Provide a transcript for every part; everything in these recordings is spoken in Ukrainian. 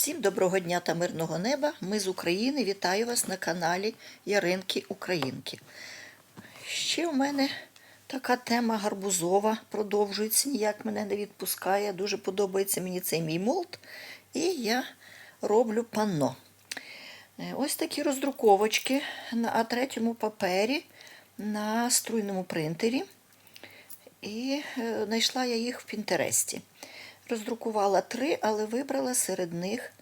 Всім доброго дня та мирного неба. Ми з України. Вітаю вас на каналі Яринки Українки. Ще в мене така тема гарбузова продовжується, ніяк мене не відпускає. Дуже подобається мені цей мій молд. І я роблю панно. Е, Ось такі роздруковочки на А3 папері на струйному принтері. І е, знайшла я їх в Пінтересті. Роздрукувала три, але вибрала серед них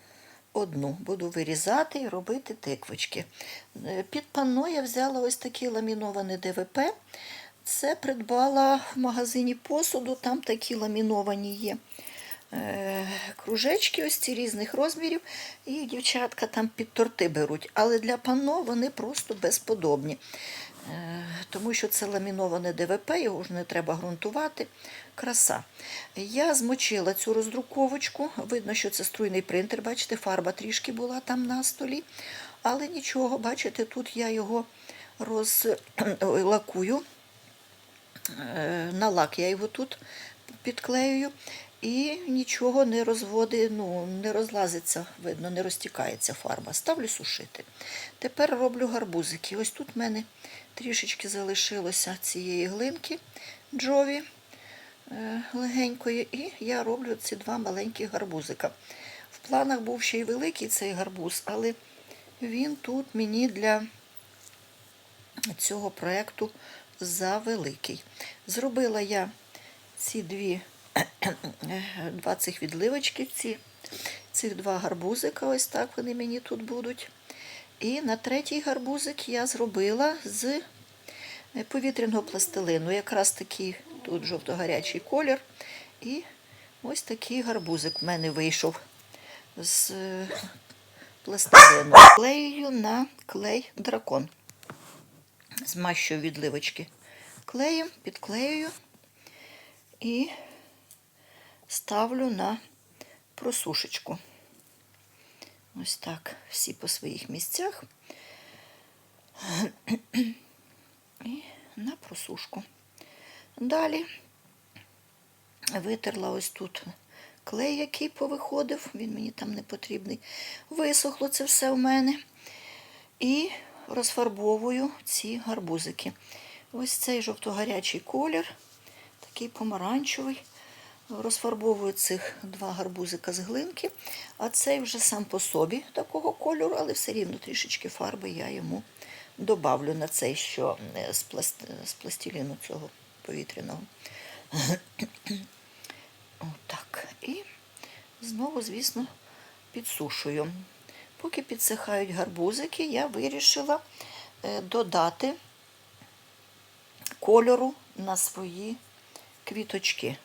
одну. Буду вирізати і робити тиквочки. Е, Під панно я взяла ось такі ламіновані ДВП. Це придбала в магазині посуду, там такі ламіновані є е, кружечки ось ці різних розмірів, і дівчатка там під торти беруть. Але для панно вони просто безподобні. Е, Тому що це ламіноване ДВП, його ж не треба ґрунтувати. Краса. Я змочила цю роздруковочку. Видно, що це струйний принтер. Бачите, фарба трішки була там на столі. Але нічого, бачите, тут я його розлакую. Е, На лак я його тут підклеюю. І нічого не розводить, ну, не розлазиться, видно, не розтікається фарба. Ставлю сушити. Тепер роблю гарбузики. Ось тут в мене трішечки залишилося цієї глинки джові е, легенької, і я роблю ці два маленькі гарбузика. В планах був ще й великий цей гарбуз, але він тут мені для цього проєкту завеликий. Зробила я ці дві два цих відливочки, ці, цих два гарбузика, ось так вони мені тут будуть. І на третій гарбузик я зробила з повітряного пластилину. Якраз такий тут жовто-гарячий колір. І ось такий гарбузик в мене вийшов з пластилину. Клею на клей дракон. Змащую відливочки клеєм, підклеюю і ставлю на просушечку. Ось так, всі по своїх місцях. І на просушку. Далі витерла ось тут клей, який повиходив, він мені там не потрібний. Висохло це все в мене. І розфарбовую ці гарбузики. Ось цей жовто-гарячий колір, такий помаранчевий. Розфарбовую цих два гарбузика з глинки, а цей вже сам по собі такого кольору, але все рівно трішечки фарби я йому добавлю на цей, що е, з, пласт... з пластиліну цього повітряного. Отак. І знову, звісно, підсушую. Поки підсихають гарбузики, я вирішила е, додати кольору на свої квіточки.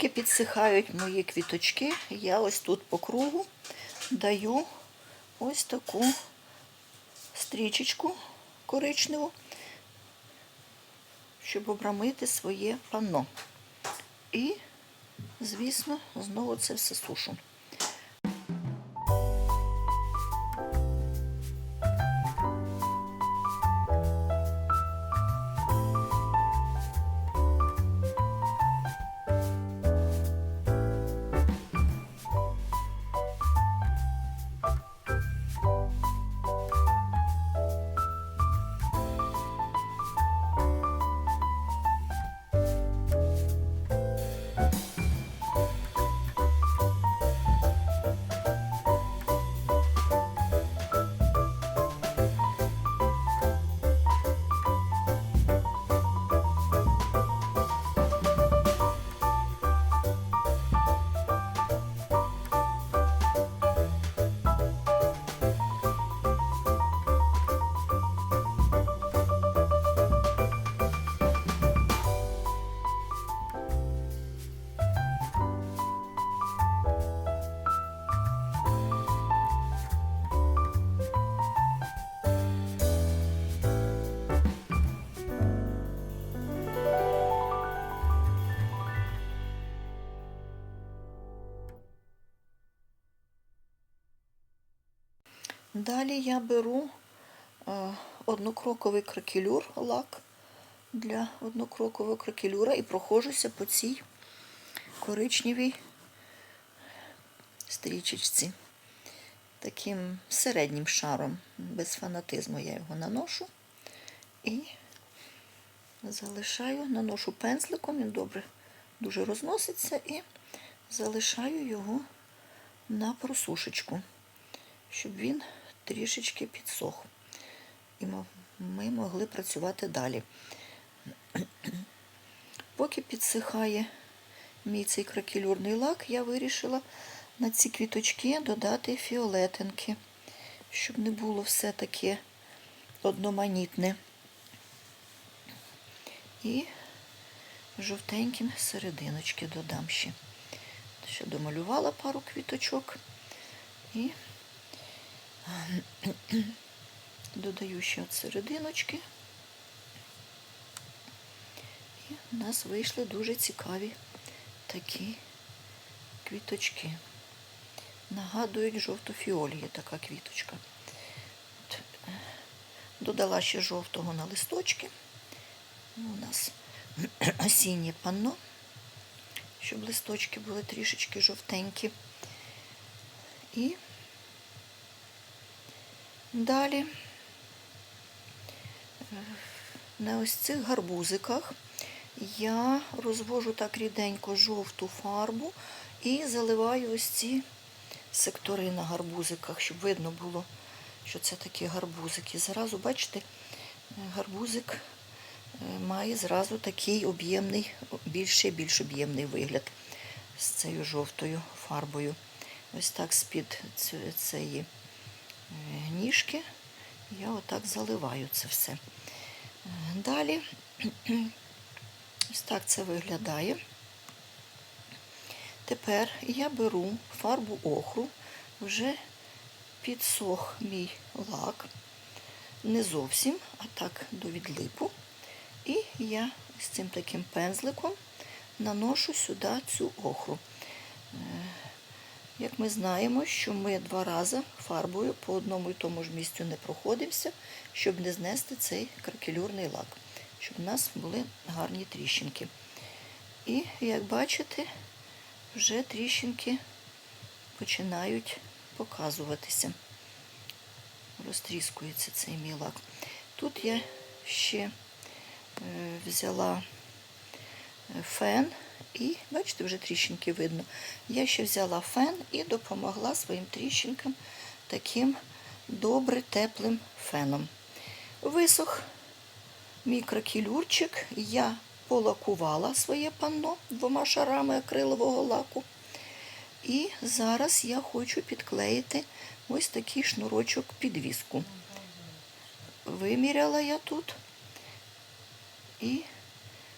Поки підсихають мої квіточки, я ось тут по кругу даю ось таку стрічечку коричневу, щоб обрамити своє панно. І, звісно, знову це все сушу. Далі я беру е, однокроковий кракелюр, лак для однокрокового кракелюра і проходжуся по цій коричневій стрічечці. Таким середнім шаром, без фанатизму я його наношу і залишаю, наношу пензликом, він добре дуже розноситься і залишаю його на просушечку, щоб він трішечки підсох. І ми могли працювати далі. Поки підсихає мій цей кракелюрний лак, я вирішила на ці квіточки додати фіолетинки, щоб не було все таке одноманітне. І жовтеньким серединочки додам ще. Ще домалювала пару квіточок і додаю ще от серединочки. І у нас вийшли дуже цікаві такі квіточки. Нагадують жовто-фіолі є така квіточка. Е, Додала ще жовтого на листочки. Ну, У нас осіннє панно, щоб листочки були трішечки жовтенькі. І далі на ось цих гарбузиках я розвожу так ріденько жовту фарбу і заливаю ось ці сектори на гарбузиках, щоб видно було, що це такі гарбузики. Зразу, бачите, гарбузик е, має зразу такий об'ємний, більше більш об'ємний вигляд з цією жовтою фарбою. Ось так з-під ці- цієї е, ніжки я отак заливаю це все. Е, Далі ось так це виглядає. Тепер я беру фарбу охру, вже підсох мій лак, не зовсім, а так до відлипу. І я з цим таким пензликом наношу сюди цю охру. Як ми знаємо, що ми два рази фарбою по одному і тому ж місцю не проходимося, щоб не знести цей кракелюрний лак, щоб у нас були гарні тріщинки. І, як бачите, вже тріщинки починають показуватися. Розтріскується цей мій лак. Тут я ще е, взяла е, фен і, бачите, вже тріщинки видно. Я ще взяла фен і допомогла своїм тріщинкам таким добре теплим феном. Висох мій кракелюрчик, я полакувала своє панно двома шарами акрилового лаку. І зараз я хочу підклеїти ось такий шнурочок підвіску. Виміряла я тут і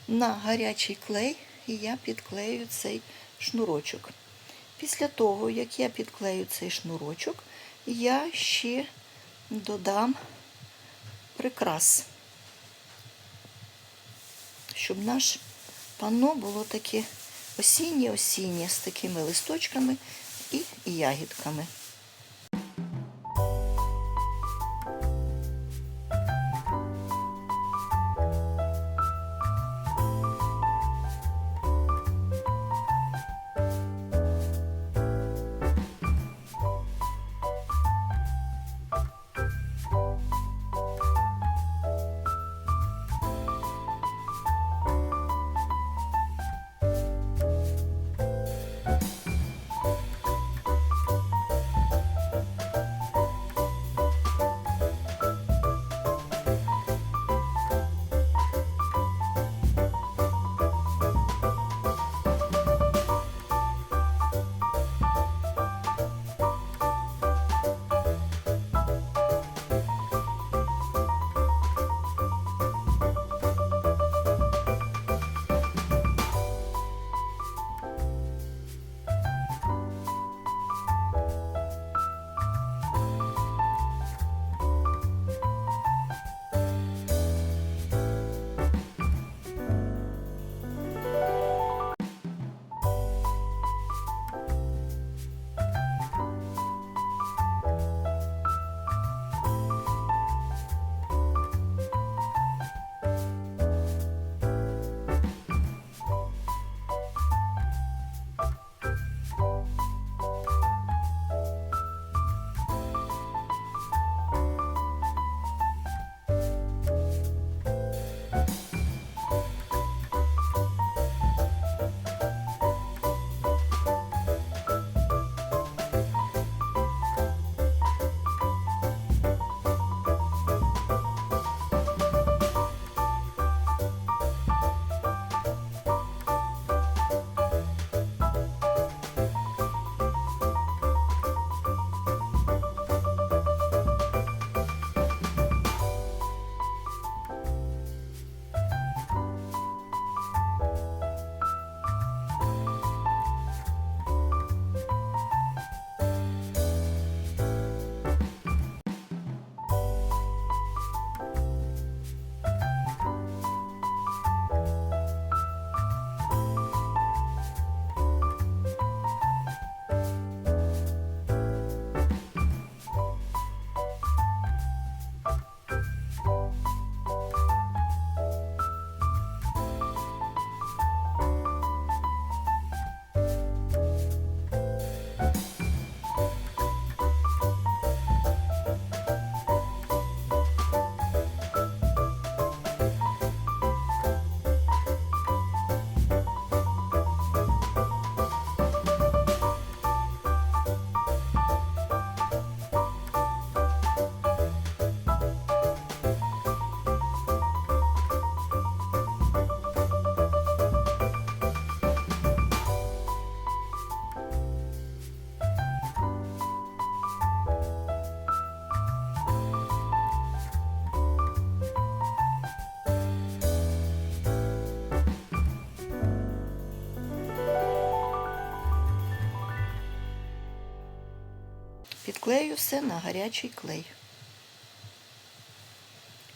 на гарячий клей я підклею цей шнурочок. Після того, як я підклею цей шнурочок, я ще додам прикрас, щоб наш панно було таке осіннє-осіннє з такими листочками і ягідками. Підклею все на гарячий клей.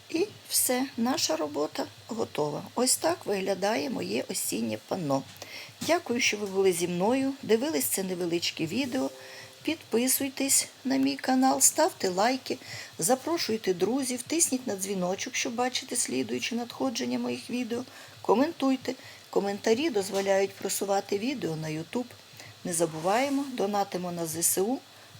І все, наша робота готова. Ось так виглядає моє осіннє панно. Дякую, що ви були зі мною. Дивились це невеличке відео. Підписуйтесь на мій канал, ставте лайки, запрошуйте друзів, тисніть на дзвіночок, щоб бачити слідуючі надходження моїх відео. Коментуйте. Коментарі дозволяють просувати відео на YouTube. Не забуваємо, донатимо на ЗСУ.